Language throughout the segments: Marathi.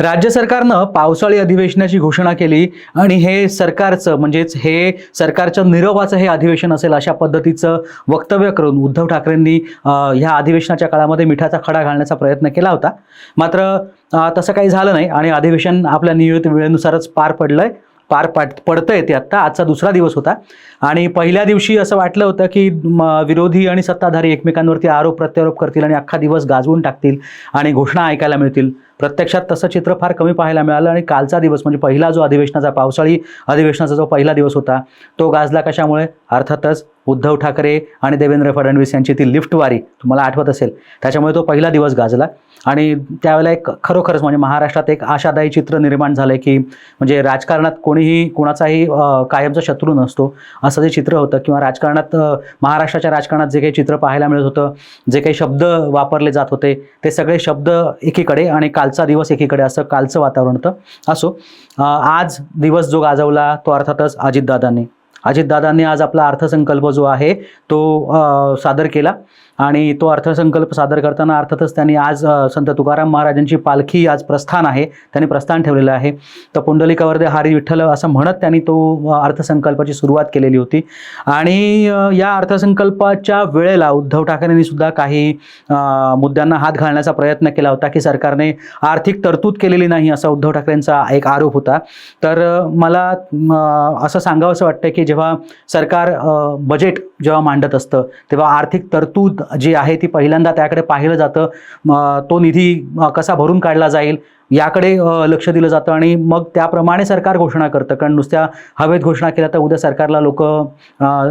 राज्य सरकारनं पावसाळी अधिवेशनाची घोषणा केली आणि हे सरकारचं म्हणजेच हे सरकारचं निरोपाचं हे अधिवेशन असेल अशा पद्धतीचं वक्तव्य करून उद्धव ठाकरेंनी ह्या अधिवेशनाच्या काळामध्ये मिठाचा खडा घालण्याचा प्रयत्न केला होता. मात्र तसं काही झालं नाही आणि अधिवेशन आपल्या नियोजित वेळेनुसारच पार पडलंय. पार पड पडतंय ते आत्ता आजचा दुसरा दिवस होता. आणि पहिल्या दिवशी असं वाटलं होतं की म, विरोधी आणि सत्ताधारी एकमेकांवरती आरोप प्रत्यारोप करतील आणि अख्खा दिवस गाजवून टाकतील आणि घोषणा ऐकायला मिळतील. प्रत्यक्षात तसं चित्र फार कमी पाहायला मिळालं आणि कालचा दिवस म्हणजे पहिला जो अधिवेशनाचा पावसाळी अधिवेशनाचा जो पहिला दिवस होता तो गाजला कशामुळे? अर्थातच उद्धव ठाकरे आणि देवेंद्र फडणवीस यांची ती लिफ्टवारी तुम्हाला आठवत असेल. त्याच्यामुळे तो पहिला दिवस गाजला आणि त्यावेळेला एक खरोखरच म्हणजे महाराष्ट्रात एक आशादायी चित्र निर्माण झालं की म्हणजे राजकारणात कोणीही कोणाचाही कायमचा शत्रू नसतो असं जे चित्र होतं किंवा राजकारणात महाराष्ट्राच्या राजकारणात जे काही चित्र पाहायला मिळत होतं जे काही शब्द वापरले जात होते ते सगळे शब्द एकीकडे आणि काल कालचा दिवस एकीकडे असं कालचं वातावरण होतं. असो आज दिवस जो गाजवला तो अर्थातच अजितदादांनी. अजितदादांनी आज आपला अर्थसंकल्प जो आहे तो सादर केला. आणि तो अर्थसंकल्प सादर करताना अर्थातच त्यांनी आज संत तुकाराम महाराजांची पालखी आज प्रस्थान आहे. त्यांनी प्रस्थान ठेवलेलं आहे. तर पुंडलिकावरदे हारी विठ्ठल असं म्हणत त्यांनी तो अर्थसंकल्पाची सुरुवात केलेली होती. आणि या अर्थसंकल्पाच्या वेळेला उद्धव ठाकरेंनी सुद्धा काही मुद्द्यांना हात घालण्याचा प्रयत्न केला होता की सरकारने आर्थिक तरतूद केलेली नाही असा उद्धव ठाकरेंचा एक आरोप होता. तर मला मला सांगावं असं सांगावंसं वाटतं की जेव्हा सरकार बजेट जेव्हा मांडत असतं तेव्हा आर्थिक तरतूद जी आहे ती पहिल्यांदा त्याकडे पाहिलं जातं. तो निधी कसा भरून काढला जाईल? याकडे लक्ष दिलं जातं आणि मग त्याप्रमाणे सरकार घोषणा करतं. कारण नुसत्या हवेत घोषणा केल्या तर उद्या सरकारला लोक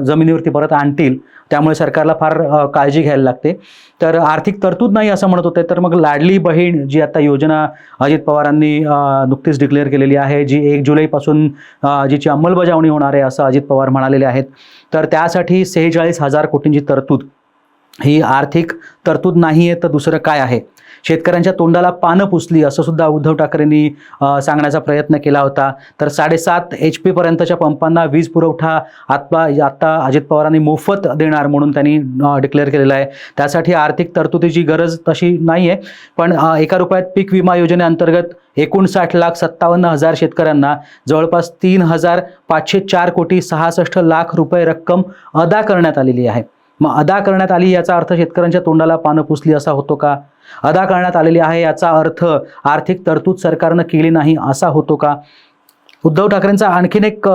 जमिनीवरती परत आणतील. त्यामुळे सरकारला फार काळजी घ्यायला लागते. तर आर्थिक तरतूद नाही असं म्हणत होते तर मग लाडली बहीण जी आता योजना अजित पवारांनी नुकतीच डिक्लेअर केलेली आहे जी एक जुलैपासून जिची अंमलबजावणी होणार आहे असं अजित पवार म्हणालेले आहेत. तर त्यासाठी सेहेचाळीस हजार कोटींची तरतूद. ही आर्थिक तरतूद नाही आहे तर दुसरं काय आहे? शेतकऱ्यांच्या तोंडाला पानं पुसली असं सुद्धा उद्धव ठाकरेंनी सांगण्याचा प्रयत्न केला होता. तर साडेसात एच पीपर्यंतच्या पंपांना वीज पुरवठा आत्ता आत्ता अजित पवारांनी मोफत देणार म्हणून त्यांनी डिक्लेअर केलेला आहे. त्यासाठी आर्थिक तरतुदीची गरज तशी नाही आहे पण एका रुपयात पीक विमा योजनेअंतर्गत एकोणसाठ लाख सत्तावन्न हजार शेतकऱ्यांना जवळपास तीन हजार पाचशे चार कोटी सहासष्ट लाख रुपये रक्कम अदा करण्यात आलेली आहे. मग अदा करण्यात आली याचा अर्थ शेतकऱ्यांच्या तोंडाला पानं पुसली असा होतो का? अदा करण्यात आलेली आहे याचा अर्थ आर्थिक तरतूद सरकारनं केली नाही असा होतो का? उद्धव ठाकरेंचा आणखीन एक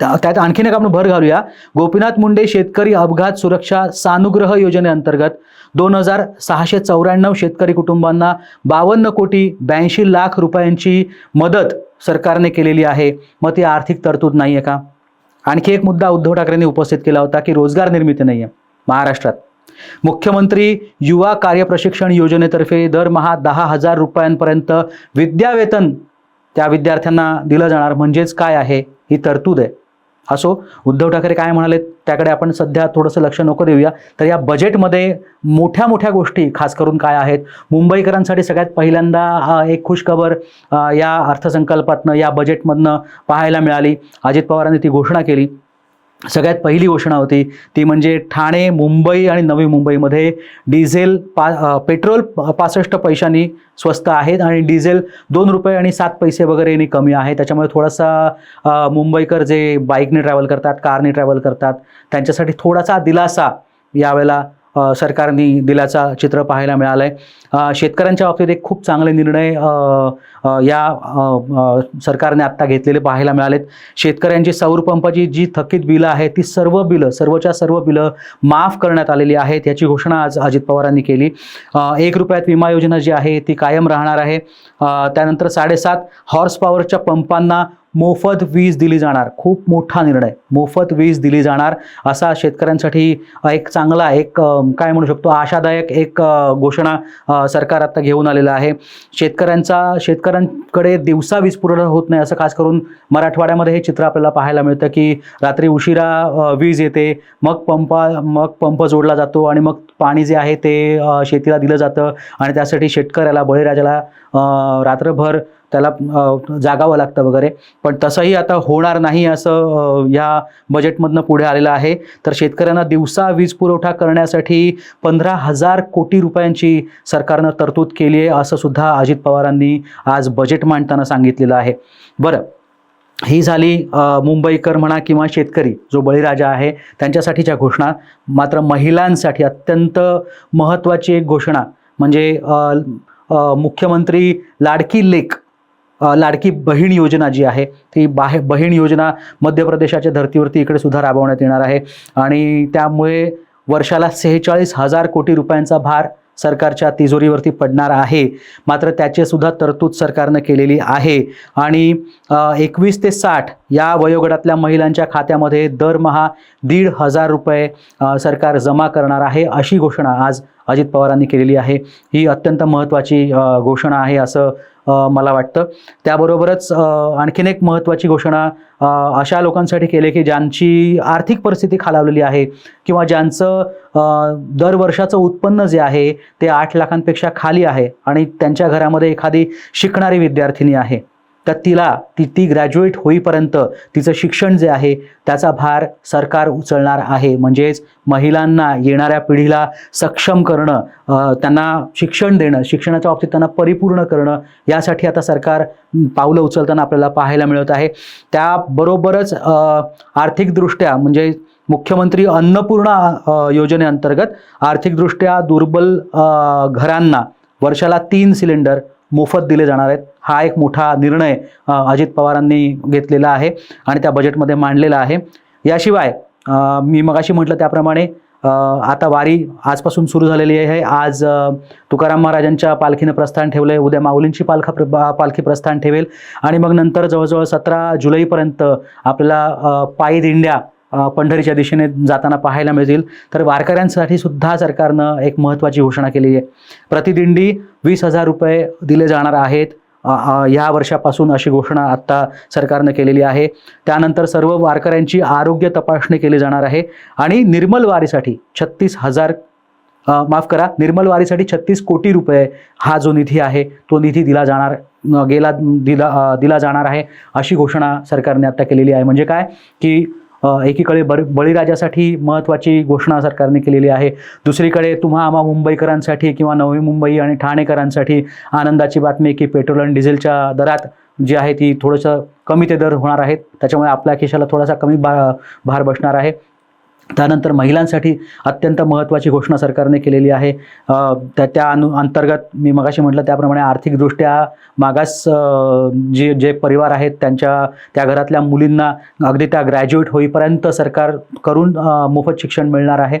त्यात आणखीन एक आपण भर घालूया. गोपीनाथ मुंडे शेतकरी अपघात सुरक्षा सानुग्रह योजनेअंतर्गत दोन हजार सहाशे चौऱ्याण्णव शेतकरी कुटुंबांना बावन्न कोटी ब्याऐंशी लाख रुपयांची मदत सरकारने केलेली आहे. मग ती आर्थिक तरतूद नाही आहे का? आणखी एक मुद्दा उद्धव ठाकरेंनी उपस्थित केला होता की रोजगार निर्मिती नाही आहे महाराष्ट्रात. मुख्यमंत्री युवा कार्यप्रशिक्षण योजनेतर्फे दरमहा दहा हजार रुपयांपर्यंत विद्यावेतन त्या विद्यार्थ्यांना दिलं जाणार. म्हणजेच काय आहे? ही तरतूद आहे. असो उद्धव ठाकरे काय म्हणाले त्याकडे आपण सध्या थोडंसं लक्ष नको देऊया. तर या बजेटमध्ये मोठ्या मोठ्या गोष्टी खास करून काय आहेत? मुंबईकरांसाठी सगळ्यात पहिल्यांदा एक खुशखबर या अर्थसंकल्पातनं या बजेटमधनं पाहायला मिळाली. अजित पवारांनी ती घोषणा केली. सगळ्यात पहिली घोषणा होती. ती म्हणजे ठाणे मुंबई आणि नवी मुंबईमध्ये डिझेल पा पेट्रोल पासष्ट पैशांनी स्वस्त आहेत आणि डिझेल दोन रुपये आणि सात पैसे वगैरेनी कमी आहे. त्याच्यामुळे थोडासा मुंबईकर जे बाईकने ट्रॅव्हल करतात कारने ट्रॅव्हल करतात त्यांच्यासाठी थोडासा दिलासा यावेळेला सरकारने दिल्याचा चित्र पाहायला मिळालं आहे शेतकऱ्यांच्या बाबतीत एक खूप चांगले निर्णय या सरकारने आत्ता घेतलेले पाहायला मिळालेत. शेतकऱ्यांची सौर पंपाची जी थकीत बिलं आहेत ती सर्व बिलं सर्वच्या सर्व बिलं माफ करण्यात आलेली आहेत याची घोषणा आज अजित पवारांनी केली. एक रुपयात विमा योजना जी आहे ती कायम राहणार आहे. त्यानंतर साडेसात हॉर्स पॉवरच्या पंपांना मोफत वीज दिली जाणार. खूप मोठा निर्णय. मोफत वीज दिली जाणार असा शेतकऱ्यांसाठी एक चांगला एक काय म्हणू शकतो आशादायक एक घोषणा सरकार आता घेऊन आलेलं आहे. शेतकऱ्यांचा शेतकऱ्यांकडे दिवसा वीज पुरवठा होत नाही असं खास करून मराठवाड्यामध्ये हे चित्र आपल्याला पाहायला मिळतं की रात्री उशिरा वीज येते मग पंपा मग पंप जोडला जातो आणि मग पाणी जे आहे ते शेतीला दिलं जातं आणि त्यासाठी शेतकऱ्याला बळीराजाला रात्रभर त्याला जागावं लागतं वगैरे. पण तसंही आता होणार नाही असं या बजेटमधनं पुढे आलेलं आहे. तर शेतकऱ्यांना दिवसा वीज पुरवठा करण्यासाठी पंधरा हजार कोटी रुपयांची सरकारनं तरतूद केली आहे असं सुद्धा अजित पवारांनी आज बजेट मांडताना सांगितलेलं आहे. बरं ही झाली मुंबईकर म्हणा किंवा शेतकरी जो बळीराजा आहे त्यांच्यासाठीच्या घोषणा. मात्र महिलांसाठी अत्यंत महत्त्वाची एक घोषणा. म्हणजे मुख्यमंत्री लाडकी लेक लाडकी बहीण योजना जी आहे ती बाहे बहीण योजना मध्य प्रदेशाच्या धर्तीवरती इकडे सुद्धा राबवण्यात येणार आहे. आणि त्यामुळे वर्षाला सेहेचाळीस हजार कोटी रुपयांचा भार सरकारच्या तिजोरीवरती पडणार आहे. मात्र त्याची सुद्धा तरतूद सरकारनं केलेली आहे. आणि एकवीस ते साठ या वयोगटातल्या महिलांच्या खात्यामध्ये दरमहा दीड हजार रुपये सरकार जमा करणार आहे अशी घोषणा आज अजित पवारांनी केलेली आहे. ही अत्यंत महत्त्वाची घोषणा आहे असं मला वाटतं. त्याबरोबरच आणखीन एक महत्त्वाची घोषणा अशा लोकांसाठी केली की ज्यांची आर्थिक परिस्थिती खालावलेली आहे किंवा ज्यांचं दरवर्षाचं दर वर्षाचं उत्पन्न जे आहे ते आठ लाखांपेक्षा खाली आहे आणि त्यांच्या घरामध्ये एखादी शिकणारी विद्यार्थिनी आहे. तर तिला ती ती ग्रॅज्युएट होईपर्यंत तिचं शिक्षण जे आहे त्याचा भार सरकार उचलणार आहे. म्हणजेच महिलांना येणाऱ्या पिढीला सक्षम करणं त्यांना शिक्षण देणं शिक्षणाच्या बाबतीत त्यांना परिपूर्ण करणं यासाठी आता सरकार पावलं उचलताना आपल्याला पाहायला मिळत आहे. त्याबरोबरच आर्थिकदृष्ट्या म्हणजे मुख्यमंत्री अन्नपूर्णा योजनेअंतर्गत आर्थिकदृष्ट्या दुर्बल घरांना वर्षाला तीन सिलेंडर मोफत दिले जाणार आहेत. हा एक मोठा निर्णय अजित पवारांनी घेतलेला आहे आणि त्या बजेटमध्ये मांडलेला आहे. याशिवाय मी मगाशी म्हटलं त्याप्रमाणे आता वारी आजपासून सुरू झालेली आहे. आज तुकाराम महाराजांच्या पालखीनं प्रस्थान ठेवलं आहे उद्या माऊलींची पालखा प्र पालखी प्रस्थान ठेवेल. आणि मग नंतर जवळजवळ सतरा जुलैपर्यंत आपल्याला पायी दिंड्या पंढरीच्या दिशेने जाताना पाहायला मिळतील. तर वारकऱ्यांसाठी सुद्धा सरकारनं एक महत्त्वाची घोषणा केली आहे. प्रतिदिंडी वीस हजार रुपये दिले जाणार आहेत. ह्या वर्षापासून अशी घोषणा आत्ता सरकारनं केलेली आहे. त्यानंतर सर्व वारकऱ्यांची आरोग्य तपासणी केली जाणार आहे. आणि निर्मल वारीसाठी छत्तीस हजार माफ करा निर्मल वारीसाठी छत्तीस कोटी रुपये हा जो निधी आहे तो निधी दिला जाणार गेला दिला दिला जाणार आहे अशी घोषणा सरकारने आता केलेली आहे. म्हणजे काय? की एकीकडे बर बळीराजासाठी महत्त्वाची घोषणा सरकारने केलेली आहे. दुसरीकडे तुम्हा आम्हा मुंबईकरांसाठी किंवा नवी मुंबई आणि ठाणेकरांसाठी आनंदाची बातमी की पेट्रोल आणि डिझेलच्या दरात जी आहे ती थोडंसं कमी ते दर होणार आहेत. त्याच्यामुळे आपल्या खिशाला थोडासा कमी बा भार बसणार आहे. त्यानंतर महिलांसाठी अत्यंत महत्त्वाची घोषणा सरकारने केलेली आहे. त्या त्या अनु अंतर्गत मी मगाशी म्हटलं त्याप्रमाणे आर्थिकदृष्ट्या मागास जे जे परिवार आहेत त्यांच्या त्या घरातल्या मुलींना अगदी त्या ग्रॅज्युएट होईपर्यंत सरकार करून मोफत शिक्षण मिळणार आहे.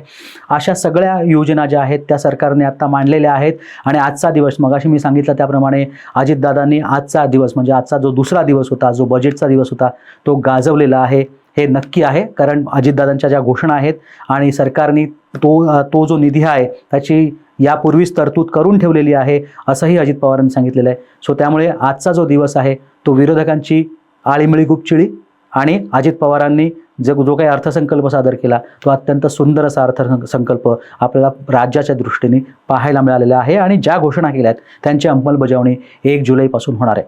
अशा सगळ्या योजना ज्या आहेत त्या सरकारने आत्ता मांडलेल्या आहेत. आणि आजचा दिवस मगाशी मी सांगितलं त्याप्रमाणे अजितदादांनी आजचा दिवस म्हणजे आजचा जो दुसरा दिवस होता जो बजेटचा दिवस होता तो गाजवलेला आहे. हे नक्की आहे. कारण अजितदादांच्या ज्या घोषणा आहेत आणि सरकारने तो तो जो निधी आहे त्याची यापूर्वीच तरतूद करून ठेवलेली आहे असंही अजित पवारांनी सांगितलेलं आहे. सो त्यामुळे आजचा जो दिवस आहे तो विरोधकांची आळीमिळी गुपचिळी आणि अजित पवारांनी जो जो काही अर्थसंकल्प सादर केला तो अत्यंत सुंदर असा अर्थसंकल्प आपल्याला राज्याच्या दृष्टीने पाहायला मिळालेला आहे आणि ज्या घोषणा केल्या आहेत त्यांची अंमलबजावणी एक जुलैपासून होणार आहे.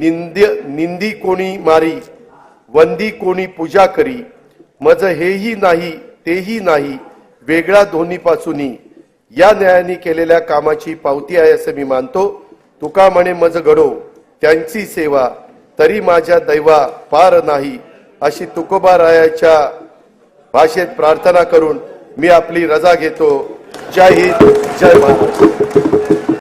निंद्य निंदी कोणी मारी? वंदी कोणी पूजा करी मज हेही नाही तेही नाही वेगळा दोन्हीपासूनही. या न्यायाने केलेल्या कामाची पावती आहे असं मी मानतो. तुका म्हणे मज घडो त्यांची सेवा तरी माझ्या दैवा पार नाही अशी तुकोबारायाच्या भाषेत प्रार्थना करून मी आपली रजा घेतो. जय हिंद जय महाराष्ट्र